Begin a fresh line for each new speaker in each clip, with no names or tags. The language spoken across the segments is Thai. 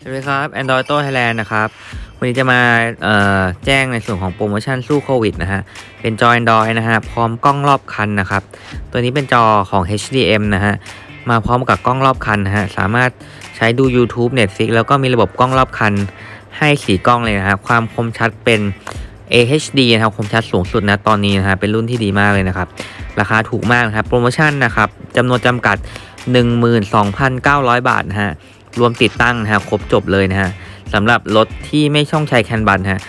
สวัสดีครับ Android Auto Thailand นะครับ วันนี้จะมาแจ้งในส่วนของโปรโมชั่นสู้โควิดนะฮะ เป็นจอ Android นะฮะ พร้อมกล้องรอบคันนะครับ ตัวนี้เป็นจอของ HDM นะฮะ มาพร้อมกับกล้องรอบคันนะฮะ สามารถใช้ดู YouTube Netflix แล้วก็มีระบบกล้องรอบคัน ให้สีกล้องเลยนะฮะความคมชัดเป็น AHD นะครับ คมชัดสูงสุดนะตอนนี้นะฮะ เป็นรุ่นที่ดีมากเลยนะครับ ราคาถูกมากนะครับ โปรโมชั่นนะครับจำนวนจำกัด 12,900 บาทนะฮะ รวมติดตั้งนะฮะ ครบจบเลยนะฮะสำหรับรถที่ไม่ช่องใช้แคนบันฮะ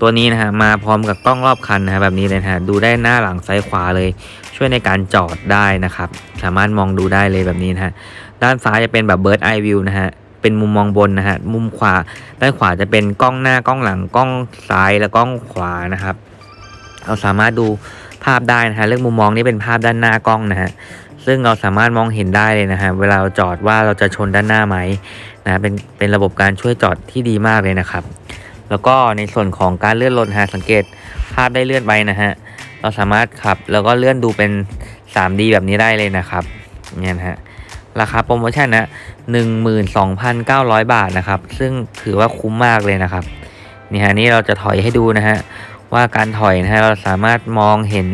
ตัวนี้นะฮะ มาพร้อมกับกล้องรอบคันนะฮะ แบบนี้เลยนะฮะ ดูได้หน้าหลังซ้ายขวาเลย ช่วยในการจอดได้นะครับ สามารถมองดูได้เลยแบบนี้นะฮะ ด้านซ้ายจะเป็นแบบเบิร์ดไอวิวนะฮะเป็นมุมมองบนนะฮะ มุมขวา ด้านขวาจะเป็นกล้องหน้ากล้องหลังกล้องซ้ายและกล้องขวานะครับ เราสามารถดูภาพได้นะฮะเรื่องมุมมองนี่เป็นภาพด้านหน้ากล้องนะฮะซึ่งเราสามารถมองเห็นได้เลยนะฮะเวลาเราจอดว่าเราจะชนด้านหน้าไหมนะเป็นเป็นระบบการช่วยจอดที่ดีมากเลยนะครับ แล้วก็ในส่วนของการเลื่อนรถฮะสังเกตภาพได้เลื่อนไปนะฮะเราสามารถขับแล้วก็เลื่อนดูเป็น 3D แบบนี้ได้เลยนะครับเนี่ยนะฮะราคาโปรโมชั่นนะ12,900 บาทนะครับ ซึ่งถือว่าคุ้มมากเลยนะครับนี่ฮะนี่เราจะถอยให้ดูนะฮะ ว่าการถอยนะฮะเราสามารถมองเห็น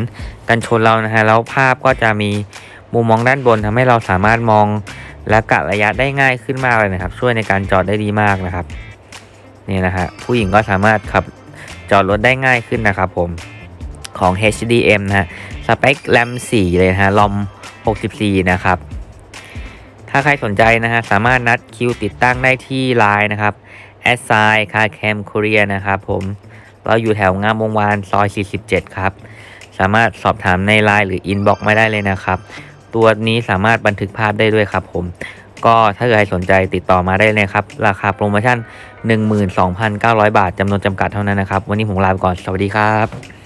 กันชนเรานะฮะแล้วภาพก็จะมีมุมมองด้านบนทำให้เราสามารถมองและกะระยะได้ง่ายขึ้นมากเลยนะครับ ช่วยในการจอดได้ดีมากนะครับนี่นะฮะผู้หญิงก็สามารถขับจอดรถได้ง่ายขึ้นนะครับผมของ HDM นะฮะสเปคแรม4 เลยนะฮะลอม 64 นะครับ ถ้าใครสนใจนะฮะสามารถนัดคิวติดตั้งได้ที่ Line นะครับ a s s i c a r c a m Korea นะครับผม เราอยู่แถวงามวงวานซอย 47 ครับ สามารถสอบถามในไลน์หรือ Inbox ไม่ได้เลยนะครับ ตัวนี้สามารถบันทึกภาพได้ด้วยครับผม ก็ถ้าเกิดใครสนใจติดต่อมาได้เลยครับ ราคาโปรโมชั่น 12,900 บาทจำนวนจำกัดเท่านั้นนะครับ วันนี้ผมลาไปก่อน สวัสดีครับ